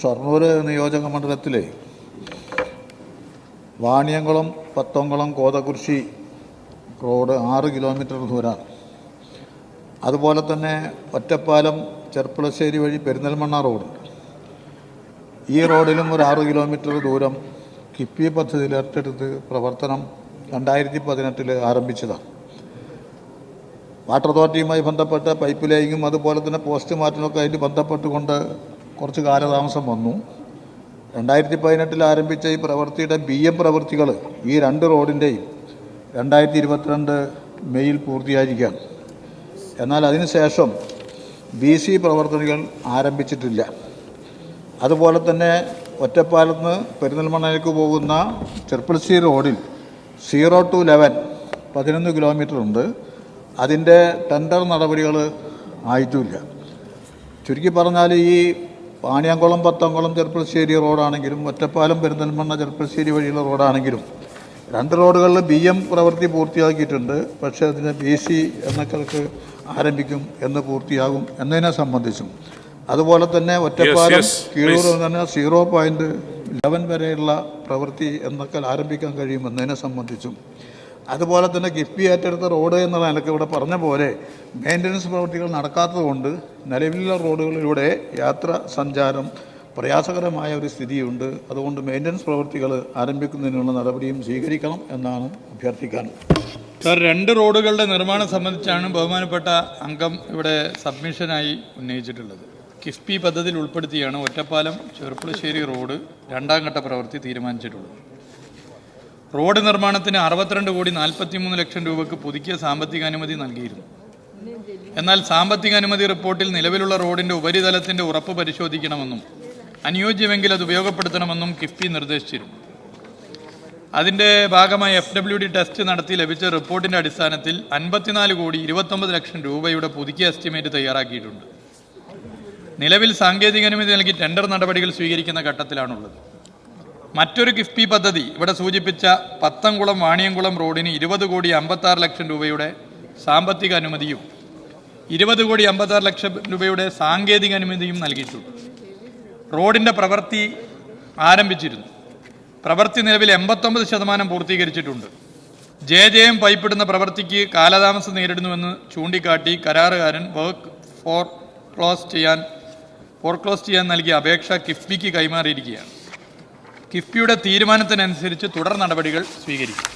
ഷൊർണൂർ നിയോജക മണ്ഡലത്തിലെ വാണിയംകുളം പത്തോങ്കുളം കോതകുർശി റോഡ് ആറ് കിലോമീറ്റർ ദൂരമാണ് അതുപോലെ തന്നെ ഒറ്റപ്പാലം ചെർപ്പുളശ്ശേരി വഴി പെരിന്തൽമണ്ണ റോഡ്. ഈ റോഡിലും ഒരു ആറ് കിലോമീറ്റർ ദൂരം കിപ്പി പദ്ധതിയിൽ ഏറ്റെടുത്ത് പ്രവർത്തനം രണ്ടായിരത്തി പതിനെട്ടിൽ ആരംഭിച്ചതാണ്. വാട്ടർ അതോറിറ്റിയുമായി ബന്ധപ്പെട്ട പൈപ്പ് ലൈനിങ്ങും അതുപോലെ തന്നെ പോസ്റ്റ് മാറ്റമൊക്കെ അതിന് ബന്ധപ്പെട്ടുകൊണ്ട് കുറച്ച് കാലതാമസം വന്നു. രണ്ടായിരത്തി പതിനെട്ടിൽ ആരംഭിച്ച ഈ പ്രവൃത്തിയുടെ ബി എം പ്രവൃത്തികൾ ഈ രണ്ട് റോഡിന്റെയും രണ്ടായിരത്തി ഇരുപത്തിരണ്ട് മെയ്യിൽ പൂർത്തിയായിരിക്കുകയാണ് എന്നാൽ അതിനുശേഷം ബി സി പ്രവർത്തനങ്ങൾ ആരംഭിച്ചിട്ടില്ല. അതുപോലെ തന്നെ ഒറ്റപ്പാലത്ത് നിന്ന് പെരിന്തൽമണ്ണയിലേക്ക് പോകുന്ന ട്രിപ്പിൾ സി റോഡിൽ സീറോ ടു ലെവൻ പതിനൊന്ന് കിലോമീറ്റർ ഉണ്ട്. അതിന്റെ ടെൻഡർ നടപടികൾ ആയിട്ടുമില്ല ചുരുക്കി പറഞ്ഞാൽ ഈ പാണിയാങ്കുളം പത്തംകുളം ചെറുപ്പശ്ശേരി റോഡാണെങ്കിലും ഒറ്റപ്പാലം പെരുന്തൽമണ്ണ ചെറുപ്പശ്ശേരി വഴിയുള്ള റോഡാണെങ്കിലും രണ്ട് റോഡുകളിൽ ബി എം പ്രവൃത്തി പൂർത്തിയാക്കിയിട്ടുണ്ട്. പക്ഷേ അതിന് ബി സി എന്നൊക്കെ ആരംഭിക്കും എന്ന് പൂർത്തിയാകും എന്നതിനെ സംബന്ധിച്ചും. അതുപോലെ തന്നെ ഒറ്റപ്പാലം കീഴൂർ തന്നെ സീറോ പോയിന്റ് ലെവൻ വരെയുള്ള പ്രവൃത്തി എന്നൊക്കെ ആരംഭിക്കാൻ കഴിയും എന്നതിനെ സംബന്ധിച്ചും. അതുപോലെ തന്നെ കിഫ്ബി ഏറ്റെടുത്ത റോഡ് എന്നുള്ള നിലയ്ക്ക് ഇവിടെ പറഞ്ഞ പോലെ മെയിന്റനൻസ് പ്രവൃത്തികൾ നടക്കാത്തതുകൊണ്ട് നിലവിലുള്ള റോഡുകളിലൂടെ യാത്ര സഞ്ചാരം പ്രയാസകരമായ ഒരു സ്ഥിതിയുണ്ട്. അതുകൊണ്ട് മെയിന്റനൻസ് പ്രവൃത്തികൾ ആരംഭിക്കുന്നതിനുള്ള നടപടിയും സ്വീകരിക്കണം എന്നാണ് അഭ്യർത്ഥിക്കാനുള്ളത് സാർ രണ്ട് റോഡുകളുടെ നിർമ്മാണം സംബന്ധിച്ചാണ് ബഹുമാനപ്പെട്ട അംഗം ഇവിടെ സബ്മിഷനായി ഉന്നയിച്ചിട്ടുള്ളത്. കിഫ്ബി പദ്ധതിയിൽ ഉൾപ്പെടുത്തിയാണ് ഒറ്റപ്പാലം ചെറുപ്പുളശ്ശേരി റോഡ് രണ്ടാം ഘട്ട പ്രവൃത്തി തീരുമാനിച്ചിട്ടുള്ളത്. റോഡ് നിർമ്മാണത്തിന് അറുപത്തിരണ്ട് കോടി നാൽപ്പത്തിമൂന്ന് ലക്ഷം രൂപയ്ക്ക് പുതുക്കിയ സാമ്പത്തിക അനുമതി നൽകിയിരുന്നു. എന്നാൽ സാമ്പത്തിക അനുമതി റിപ്പോർട്ടിൽ നിലവിലുള്ള റോഡിന്റെ ഉപരിതലത്തിന്റെ ഉറപ്പ് പരിശോധിക്കണമെന്നും അനുയോജ്യമെങ്കിൽ അത് ഉപയോഗപ്പെടുത്തണമെന്നും കിഫ്ബി നിർദ്ദേശിച്ചിരുന്നു. അതിന്റെ ഭാഗമായി എഫ് ഡബ്ല്യു ഡി ടെസ്റ്റ് നടത്തി ലഭിച്ച റിപ്പോർട്ടിന്റെ അടിസ്ഥാനത്തിൽ അൻപത്തിനാല് കോടി ഇരുപത്തൊമ്പത് ലക്ഷം രൂപയുടെ പുതുക്കിയ എസ്റ്റിമേറ്റ് തയ്യാറാക്കിയിട്ടുണ്ട്. നിലവിൽ സാങ്കേതിക അനുമതി നൽകി ടെൻഡർ നടപടികൾ സ്വീകരിക്കുന്ന ഘട്ടത്തിലാണുള്ളത്. മറ്റൊരു കിഫ്ബി പദ്ധതി ഇവിടെ സൂചിപ്പിച്ച പത്തംകുളം വാണിയംകുളം റോഡിന് ഇരുപത് കോടി അമ്പത്താറ് ലക്ഷം രൂപയുടെ സാമ്പത്തിക അനുമതിയും ഇരുപത് കോടി അമ്പത്താറ് ലക്ഷം രൂപയുടെ സാങ്കേതിക അനുമതിയും നൽകിയിട്ടുണ്ട്. റോഡിന്റെ പ്രവൃത്തി ആരംഭിച്ചിരുന്നു. പ്രവൃത്തി നിലവിൽ എൺപത്തൊമ്പത് ശതമാനം പൂർത്തീകരിച്ചിട്ടുണ്ട്. ജെ ജെ എം പൈപ്പിടുന്ന പ്രവൃത്തിക്ക് കാലതാമസം നേരിടുന്നുവെന്ന് ചൂണ്ടിക്കാട്ടി കരാറുകാരൻ വർക്ക് ഫോർ ക്ലോസ് ചെയ്യാൻ ഫോർ ക്ലോസ് ചെയ്യാൻ നൽകിയ അപേക്ഷ കിഫ്ബിക്ക് കൈമാറിയിരിക്കുകയാണ്. കിഫ്ബിയുടെ തീരുമാനത്തിനനുസരിച്ച് തുടർ നടപടികൾ സ്വീകരിക്കും.